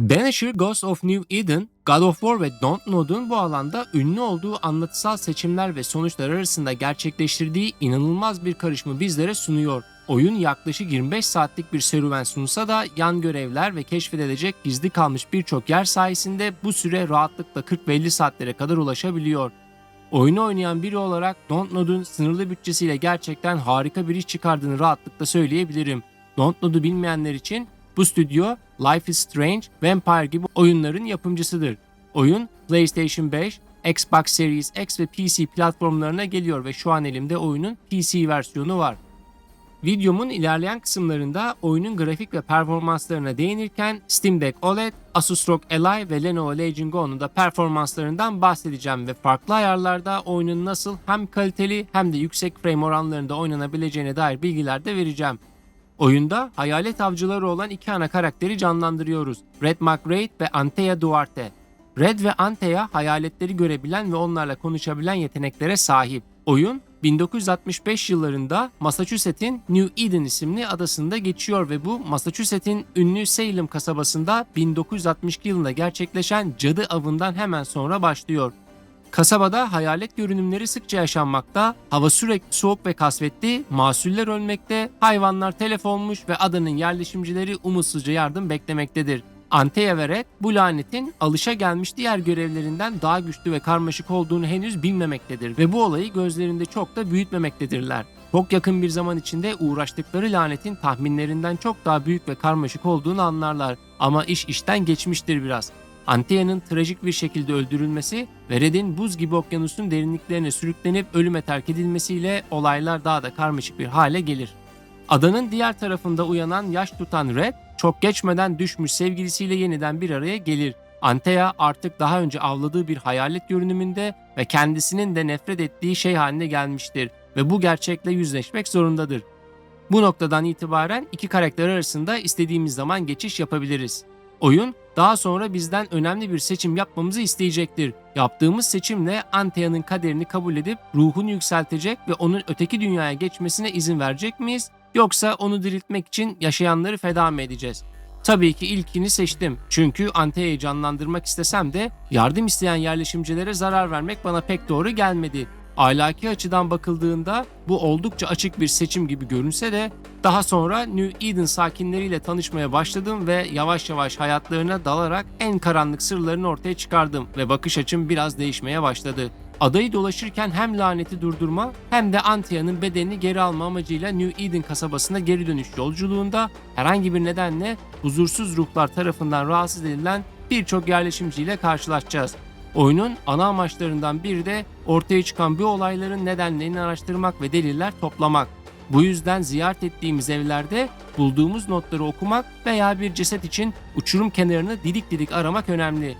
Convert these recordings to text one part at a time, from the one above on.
Banisher Ghost of New Eden, God of War ve Dontnod'un bu alanda ünlü olduğu anlatısal seçimler ve sonuçlar arasında gerçekleştirdiği inanılmaz bir karışımı bizlere sunuyor. Oyun yaklaşık 25 saatlik bir serüven sunsa da yan görevler ve keşfedilecek gizli kalmış birçok yer sayesinde bu süre rahatlıkla 40 ve 50 saatlere kadar ulaşabiliyor. Oyunu oynayan biri olarak Dontnod'un sınırlı bütçesiyle gerçekten harika bir iş çıkardığını rahatlıkla söyleyebilirim. Dontnod'u bilmeyenler için bu stüdyo Life is Strange, Vampire gibi oyunların yapımcısıdır. Oyun PlayStation 5, Xbox Series X ve PC platformlarına geliyor ve şu an elimde oyunun PC versiyonu var. Videomun ilerleyen kısımlarında oyunun grafik ve performanslarına değinirken Steam Deck OLED, Asus ROG Ally ve Lenovo Legion Go'nun da performanslarından bahsedeceğim ve farklı ayarlarda oyunun nasıl hem kaliteli hem de yüksek frame oranlarında oynanabileceğine dair bilgiler de vereceğim. Oyunda hayalet avcıları olan iki ana karakteri canlandırıyoruz. Red McRae ve Antea Duarte. Red ve Antea hayaletleri görebilen ve onlarla konuşabilen yeteneklere sahip. Oyun 1965 yıllarında Massachusetts'in New Eden isimli adasında geçiyor ve bu Massachusetts'in ünlü Salem kasabasında 1962 yılında gerçekleşen cadı avından hemen sonra başlıyor. Kasabada hayalet görünümleri sıkça yaşanmakta, hava sürekli soğuk ve kasvetli, mahsuller ölmekte, hayvanlar telef olmuş ve adanın yerleşimcileri umutsuzca yardım beklemektedir. Antea ve bu lanetin alışa gelmiş diğer görevlerinden daha güçlü ve karmaşık olduğunu henüz bilmemektedir ve bu olayı gözlerinde çok da büyütmemektedirler. Çok yakın bir zaman içinde uğraştıkları lanetin tahminlerinden çok daha büyük ve karmaşık olduğunu anlarlar ama iş işten geçmiştir biraz. Antea'nın trajik bir şekilde öldürülmesi ve Red'in buz gibi okyanusun derinliklerine sürüklenip ölüme terk edilmesiyle olaylar daha da karmaşık bir hale gelir. Adanın diğer tarafında uyanan yaş tutan Red, çok geçmeden düşmüş sevgilisiyle yeniden bir araya gelir. Antea artık daha önce avladığı bir hayalet görünümünde ve kendisinin de nefret ettiği şey haline gelmiştir ve bu gerçekle yüzleşmek zorundadır. Bu noktadan itibaren iki karakter arasında istediğimiz zaman geçiş yapabiliriz. Oyun daha sonra bizden önemli bir seçim yapmamızı isteyecektir. Yaptığımız seçimle Antea'nın kaderini kabul edip ruhunu yükseltecek ve onun öteki dünyaya geçmesine izin verecek miyiz? Yoksa onu diriltmek için yaşayanları feda mı edeceğiz? Tabii ki ilkini seçtim. Çünkü Antea'yı canlandırmak istesem de yardım isteyen yerleşimcilere zarar vermek bana pek doğru gelmedi. Ahlaki açıdan bakıldığında bu oldukça açık bir seçim gibi görünse de daha sonra New Eden sakinleriyle tanışmaya başladım ve yavaş yavaş hayatlarına dalarak en karanlık sırlarını ortaya çıkardım ve bakış açım biraz değişmeye başladı. Adayı dolaşırken hem laneti durdurma hem de Antia'nın bedenini geri alma amacıyla New Eden kasabasına geri dönüş yolculuğunda herhangi bir nedenle huzursuz ruhlar tarafından rahatsız edilen birçok yerleşimciyle karşılaşacağız. Oyunun ana amaçlarından biri de ortaya çıkan bu olayların nedenlerini araştırmak ve deliller toplamak. Bu yüzden ziyaret ettiğimiz evlerde bulduğumuz notları okumak veya bir ceset için uçurum kenarını didik didik aramak önemli.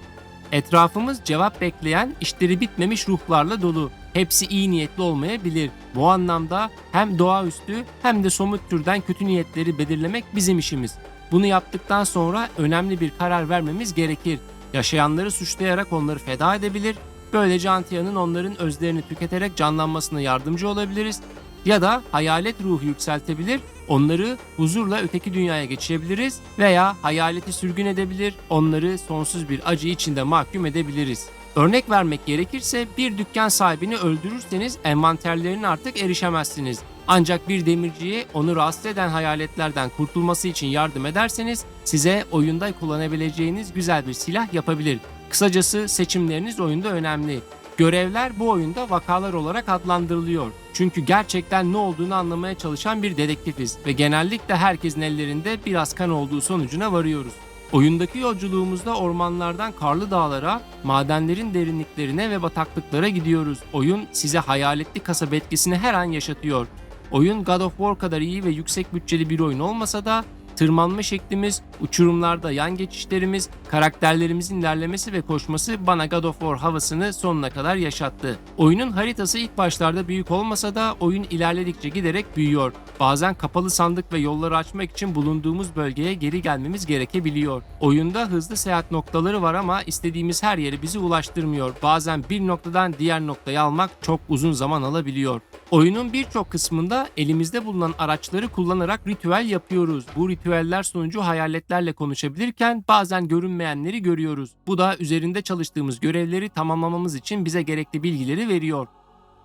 Etrafımız cevap bekleyen, işleri bitmemiş ruhlarla dolu. Hepsi iyi niyetli olmayabilir. Bu anlamda hem doğaüstü hem de somut türden kötü niyetleri belirlemek bizim işimiz. Bunu yaptıktan sonra önemli bir karar vermemiz gerekir. Yaşayanları suçlayarak onları feda edebilir. Böylece Antia'nın onların özlerini tüketerek canlanmasına yardımcı olabiliriz. Ya da hayalet ruhu yükseltebilir, onları huzurla öteki dünyaya geçirebiliriz veya hayaleti sürgün edebilir, onları sonsuz bir acı içinde mahkum edebiliriz. Örnek vermek gerekirse bir dükkan sahibini öldürürseniz envanterlerine artık erişemezsiniz. Ancak bir demirciye onu rahatsız eden hayaletlerden kurtulması için yardım ederseniz size oyunda kullanabileceğiniz güzel bir silah yapabilir. Kısacası seçimleriniz oyunda önemli. Görevler bu oyunda vakalar olarak adlandırılıyor. Çünkü gerçekten ne olduğunu anlamaya çalışan bir dedektifiz ve genellikle herkesin ellerinde biraz kan olduğu sonucuna varıyoruz. Oyundaki yolculuğumuzda ormanlardan karlı dağlara, madenlerin derinliklerine ve bataklıklara gidiyoruz. Oyun size hayaletli kasaba etkisini her an yaşatıyor. Oyun God of War kadar iyi ve yüksek bütçeli bir oyun olmasa da tırmanma şeklimiz, uçurumlarda yan geçişlerimiz, karakterlerimizin ilerlemesi ve koşması bana God of War havasını sonuna kadar yaşattı. Oyunun haritası ilk başlarda büyük olmasa da oyun ilerledikçe giderek büyüyor. Bazen kapalı sandık ve yolları açmak için bulunduğumuz bölgeye geri gelmemiz gerekebiliyor. Oyunda hızlı seyahat noktaları var ama istediğimiz her yere bizi ulaştırmıyor. Bazen bir noktadan diğer noktaya almak çok uzun zaman alabiliyor. Oyunun birçok kısmında elimizde bulunan araçları kullanarak ritüel yapıyoruz. Bu ritüel ritüeller sonucu hayaletlerle konuşabilirken bazen görünmeyenleri görüyoruz. Bu da üzerinde çalıştığımız görevleri tamamlamamız için bize gerekli bilgileri veriyor.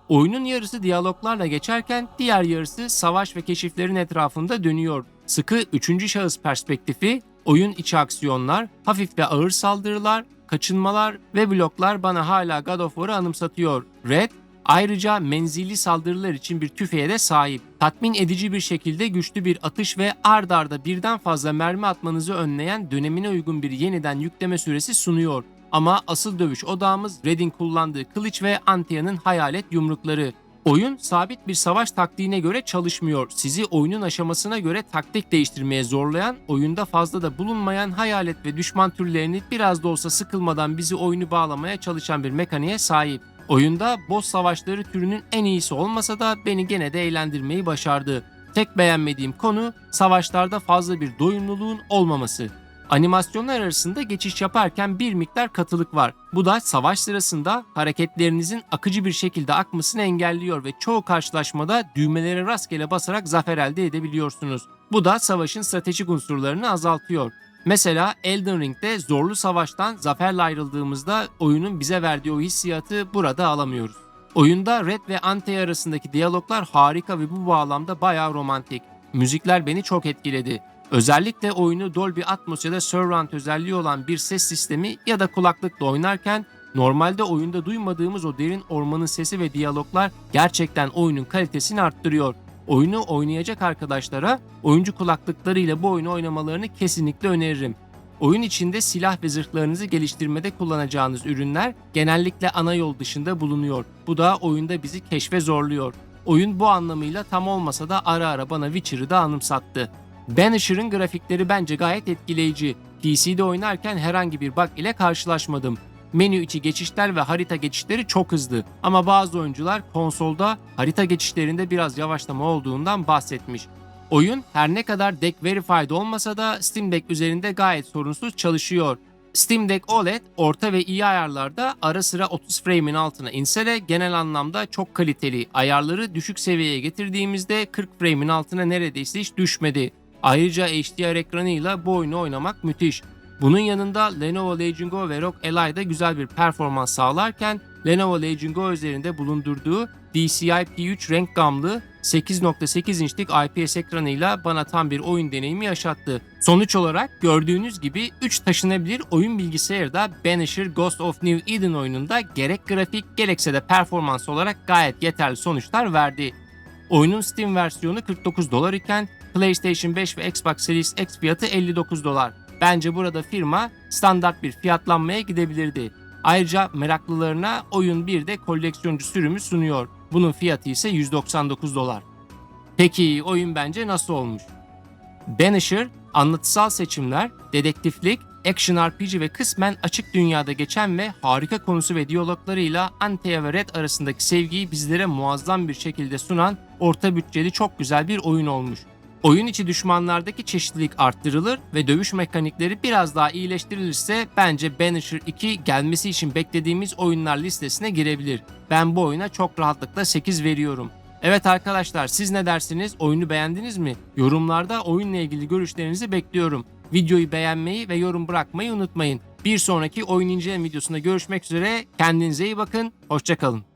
Oyunun yarısı diyaloglarla geçerken diğer yarısı savaş ve keşiflerin etrafında dönüyor. Sıkı üçüncü şahıs perspektifi, oyun içi aksiyonlar, hafif ve ağır saldırılar, kaçınmalar ve bloklar bana hala God of War'ı anımsatıyor. Red, ayrıca menzilli saldırılar için bir tüfeğe de sahip. Tatmin edici bir şekilde güçlü bir atış ve ard arda birden fazla mermi atmanızı önleyen dönemine uygun bir yeniden yükleme süresi sunuyor. Ama asıl dövüş odağımız Red'in kullandığı kılıç ve Antea'nın hayalet yumrukları. Oyun sabit bir savaş taktiğine göre çalışmıyor. Sizi oyunun aşamasına göre taktik değiştirmeye zorlayan, oyunda fazla da bulunmayan hayalet ve düşman türlerini biraz da olsa sıkılmadan bizi oyunu bağlamaya çalışan bir mekaniğe sahip. Oyunda boss savaşları türünün en iyisi olmasa da beni gene de eğlendirmeyi başardı. Tek beğenmediğim konu savaşlarda fazla bir doyumluluğun olmaması. Animasyonlar arasında geçiş yaparken bir miktar katılık var. Bu da savaş sırasında hareketlerinizin akıcı bir şekilde akmasını engelliyor ve çoğu karşılaşmada düğmelere rastgele basarak zafer elde edebiliyorsunuz. Bu da savaşın stratejik unsurlarını azaltıyor. Mesela Elden Ring'de zorlu savaştan zaferle ayrıldığımızda oyunun bize verdiği o hissiyatı burada alamıyoruz. Oyunda Red ve Ante arasındaki diyaloglar harika ve bu bağlamda bayağı romantik. Müzikler beni çok etkiledi. Özellikle oyunu Dolby Atmos ya da Surround özelliği olan bir ses sistemi ya da kulaklıkla oynarken normalde oyunda duymadığımız o derin ormanın sesi ve diyaloglar gerçekten oyunun kalitesini arttırıyor. Oyunu oynayacak arkadaşlara oyuncu kulaklıklarıyla bu oyunu oynamalarını kesinlikle öneririm. Oyun içinde silah ve zırhlarınızı geliştirmede kullanacağınız ürünler genellikle ana yol dışında bulunuyor. Bu da oyunda bizi keşfe zorluyor. Oyun bu anlamıyla tam olmasa da ara ara bana Witcher'ı da anımsattı. Banisher'ın grafikleri bence gayet etkileyici. PC'de oynarken herhangi bir bug ile karşılaşmadım. Menü içi geçişler ve harita geçişleri çok hızlı ama bazı oyuncular konsolda harita geçişlerinde biraz yavaşlama olduğundan bahsetmiş. Oyun her ne kadar Deck Verified olmasa da Steam Deck üzerinde gayet sorunsuz çalışıyor. Steam Deck OLED orta ve iyi ayarlarda ara sıra 30 frame'in altına inse de genel anlamda çok kaliteli. Ayarları düşük seviyeye getirdiğimizde 40 frame'in altına neredeyse hiç düşmedi. Ayrıca HDR ekranıyla bu oyunu oynamak müthiş. Bunun yanında Lenovo Legion Go ve ROG Ally da güzel bir performans sağlarken Lenovo Legion Go üzerinde bulundurduğu DCI P3 renk gamlı 8.8 inçlik IPS ekranıyla bana tam bir oyun deneyimi yaşattı. Sonuç olarak gördüğünüz gibi 3 taşınabilir oyun bilgisayarı da Banisher Ghost of New Eden oyununda gerek grafik gerekse de performans olarak gayet yeterli sonuçlar verdi. Oyunun Steam versiyonu 49 dolar iken PlayStation 5 ve Xbox Series X fiyatı 59 dolar. Bence burada firma standart bir fiyatlanmaya gidebilirdi. Ayrıca meraklılarına oyun bir de koleksiyoncu sürümü sunuyor. Bunun fiyatı ise 199 dolar. Peki oyun bence nasıl olmuş? Banisher, anlatısal seçimler, dedektiflik, action RPG ve kısmen açık dünyada geçen ve harika konusu ve diyaloglarıyla Antea ve Red arasındaki sevgiyi bizlere muazzam bir şekilde sunan orta bütçeli çok güzel bir oyun olmuş. Oyun içi düşmanlardaki çeşitlilik arttırılır ve dövüş mekanikleri biraz daha iyileştirilirse bence Banisher 2 gelmesi için beklediğimiz oyunlar listesine girebilir. Ben bu oyuna çok rahatlıkla 8 veriyorum. Evet arkadaşlar siz ne dersiniz? Oyunu beğendiniz mi? Yorumlarda oyunla ilgili görüşlerinizi bekliyorum. Videoyu beğenmeyi ve yorum bırakmayı unutmayın. Bir sonraki oyun inceleme videosunda görüşmek üzere. Kendinize iyi bakın. Hoşçakalın.